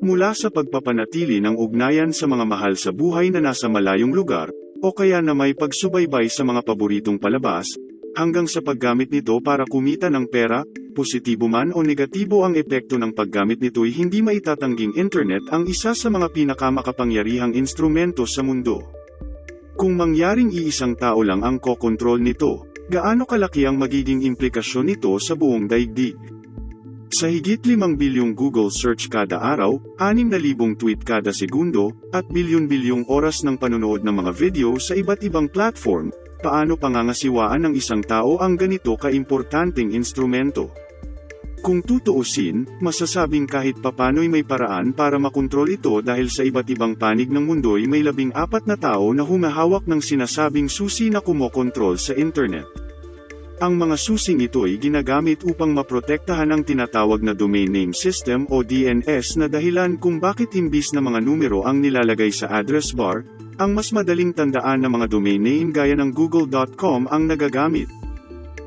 Mula sa pagpapanatili ng ugnayan sa mga mahal sa buhay na nasa malayong lugar, o kaya na may pagsubaybay sa mga paboritong palabas, hanggang sa paggamit nito para kumita ng pera, positibo man o negatibo ang epekto ng paggamit nito'y hindi maitatangging internet ang isa sa mga pinakamakapangyarihang instrumento sa mundo. Kung mangyaring iisang tao lang ang kokontrol nito, gaano kalaki ang magiging implikasyon nito sa buong daigdig? Sa higit 5 bilyong Google search kada araw, 6,000 tweet kada segundo, at bilyon-bilyong oras ng panonood ng mga video sa iba't ibang platform, paano pangangasiwaan ng isang tao ang ganito kaimportanteng instrumento? Kung tutuusin, masasabing kahit papano'y may paraan para makontrol ito dahil sa iba't ibang panig ng mundo'y may labing apat na tao na humahawak ng sinasabing susi na kumokontrol sa internet. Ang mga susing ito'y ginagamit upang maprotektahan ang tinatawag na Domain Name System o DNS na dahilan kung bakit imbis na mga numero ang nilalagay sa address bar, ang mas madaling tandaan na mga domain name gaya ng google.com ang nagagamit.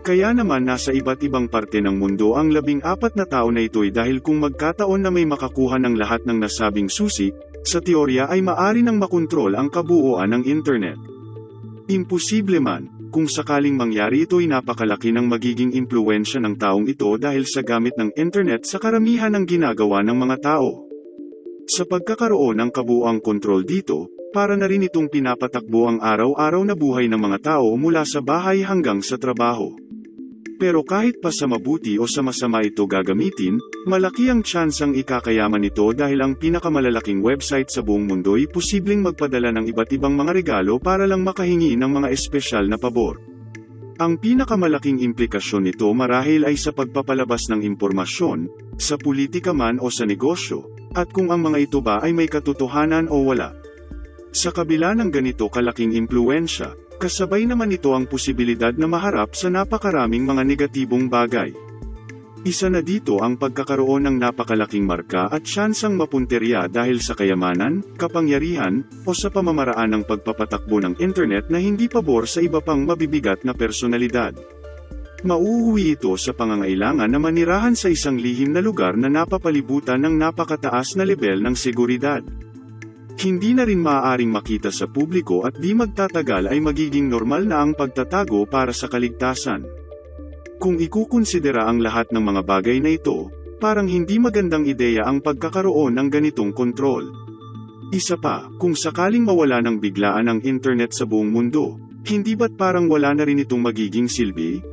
Kaya naman nasa iba't ibang parte ng mundo ang labing apat na tao na ito'y dahil kung magkataon na may makakuha ng lahat ng nasabing susi, sa teorya ay maari nang makontrol ang kabuuan ng internet. Imposible man, kung sakaling mangyari ito'y napakalaki ng magiging impluensya ng taong ito dahil sa gamit ng internet sa karamihan ng ginagawa ng mga tao. Sa pagkakaroon ng kabuuang kontrol dito, para na rin itong pinapatakbo ang araw-araw na buhay ng mga tao mula sa bahay hanggang sa trabaho. Pero kahit pa sa mabuti o sa masama ito gagamitin, malaki ang tsansang ikakayaman nito dahil ang pinakamalalaking website sa buong mundo'y posibleng magpadala ng iba't ibang mga regalo para lang makahingi ng mga espesyal na pabor. Ang pinakamalaking implikasyon nito marahil ay sa pagpapalabas ng impormasyon, sa politika man o sa negosyo, at kung ang mga ito ba ay may katotohanan o wala. Sa kabila ng ganito kalaking impluensya, kasabay naman ito ang posibilidad na maharap sa napakaraming mga negatibong bagay. Isa na dito ang pagkakaroon ng napakalaking marka at syansang mapunterya dahil sa kayamanan, kapangyarihan, o sa pamamaraan ng pagpapatakbo ng internet na hindi pabor sa iba pang mabibigat na personalidad. Mauuwi ito sa pangangailangan na manirahan sa isang lihim na lugar na napapalibutan ng napakataas na level ng seguridad. Hindi na rin maaaring makita sa publiko at di magtatagal ay magiging normal na ang pagtatago para sa kaligtasan. Kung ikukonsidera ang lahat ng mga bagay na ito, parang hindi magandang ideya ang pagkakaroon ng ganitong kontrol. Isa pa, kung sakaling mawala ng biglaan ang internet sa buong mundo, hindi ba't parang wala na rin itong magiging silbi?